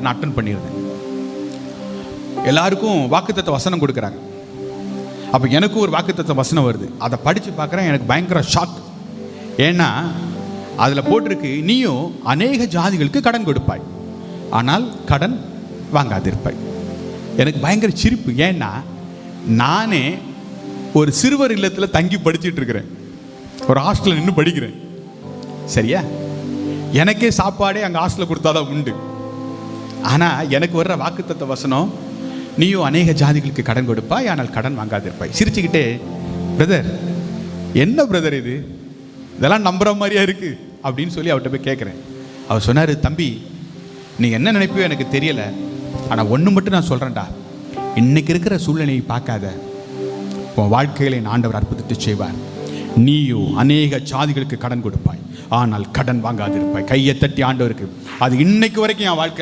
நான் அட்டன் பண்ணியிருந்தேன். எல்லாருக்கும் வாக்குத்தத்த வசனம் கொடுக்குறாங்க. அப்போ எனக்கும் ஒரு வாக்குத்தத்த வசனம் வருது. அதை படித்து பார்க்குறேன் எனக்கு பயங்கர ஷாக் ஏன்னா அதில் போட்டிருக்கு நீயும் அநேக ஜாதிகளுக்கு கடன் கொடுப்பாய். ஆனால் கடன் வாங்காதிருப்பாய். எனக்கு பயங்கர சிரிப்பு. ஏன்னா நானே ஒரு சிறுவர் இல்லத்தில் தங்கி படிச்சிட்டு இருக்கிறேன். ஒரு ஹாஸ்டலில் நின்று படிக்கிறேன். சரியா? எனக்கே சாப்பாடே அங்கே ஹாஸ்டலில் கொடுத்தாதான் உண்டு. ஆனால் எனக்கு வர்ற வாக்குத்தத்த வசனம் நீயும் அநேக ஜாதிகளுக்கு கடன் கொடுப்பாய் ஆனால் கடன் வாங்காதிருப்பாய். சிரிச்சுக்கிட்டே பிரதர் என்ன பிரதர் இது? இதெல்லாம் நம்புற மாதிரியா இருக்குது அப்படின்னு சொல்லி அவர்கிட்ட போய் கேட்குறேன் அவர் சொன்னார் தம்பி நீ என்ன நினைப்பியோ எனக்கு தெரியல. ஆனால் ஒன்று மட்டும் நான் சொல்கிறேன்டா இன்னைக்கு இருக்கிற சூழ்நிலையை பார்க்காத. உன் வாழ்க்கையில என் ஆண்டவர் அற்புதத்தை செய்வார். நீயோ அநேக ஜாதிகளுக்கு கடன் கொடுப்பாய். ஆனால் கடன் வாங்காதிருப்பாய். கையை தட்டி ஆண்டவருக்கு அது இன்னைக்கு வரைக்கும் என் வாழ்க்கையில்